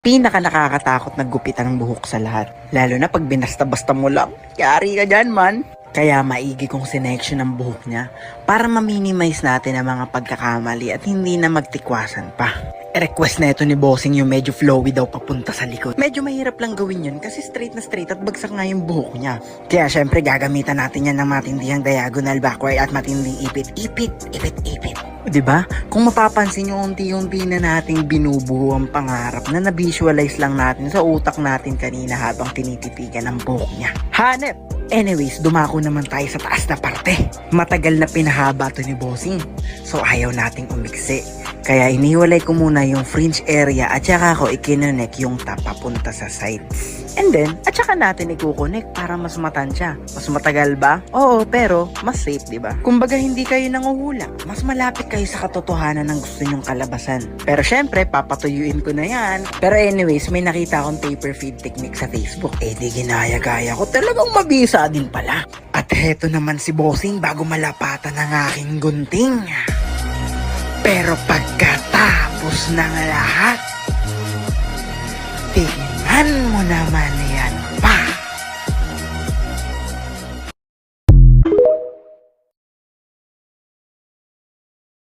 Pinaka nakakatakot na gupitan ng buhok sa lahat. Lalo na pag binasta-basta mo lang. Yari ka dyan man. Kaya maigi kong sinection ng buhok niya para ma-minimize natin ang mga pagkakamali at hindi na magtikwasan pa. request na ito ni Bossing yung medyo flowy daw papunta sa likod. Medyo mahirap lang gawin yun kasi straight na straight at bagsak nga yung buhok niya. Kaya syempre gagamitan natin yan ng matindihang diagonal backward at matinding ipit, ipit, O, Diba? Kung mapapansin nyo, unti-unti na nating binubuo ang pangarap na na-visualize lang natin sa utak natin kanina habang tinititigan ang buhok niya. Hanep! Anyways, dumako naman tayo sa taas na parte. Matagal na pinahaba to ni Bossing. So ayaw nating umiksi. Kaya iniwalay ko muna yung fringe area at saka ko ikinonek yung top papunta sa sides. And then, at saka natin ikukonek para mas matansya. Mas matagal ba? Oo, pero mas safe, di ba? Kumbaga hindi kayo nanguhula. Mas malapit kayo sa katotohanan ng gusto nyong kalabasan. Pero syempre, papatuyuin ko na yan. Pero anyways, may nakita akong taper feed technique sa Facebook. Eh di ginaya-gaya ko. Talagang mabisa din pala. At heto naman si Bossing bago malapatan ng aking gunting. Pero pagkatapos ng lahat, tingnan mo naman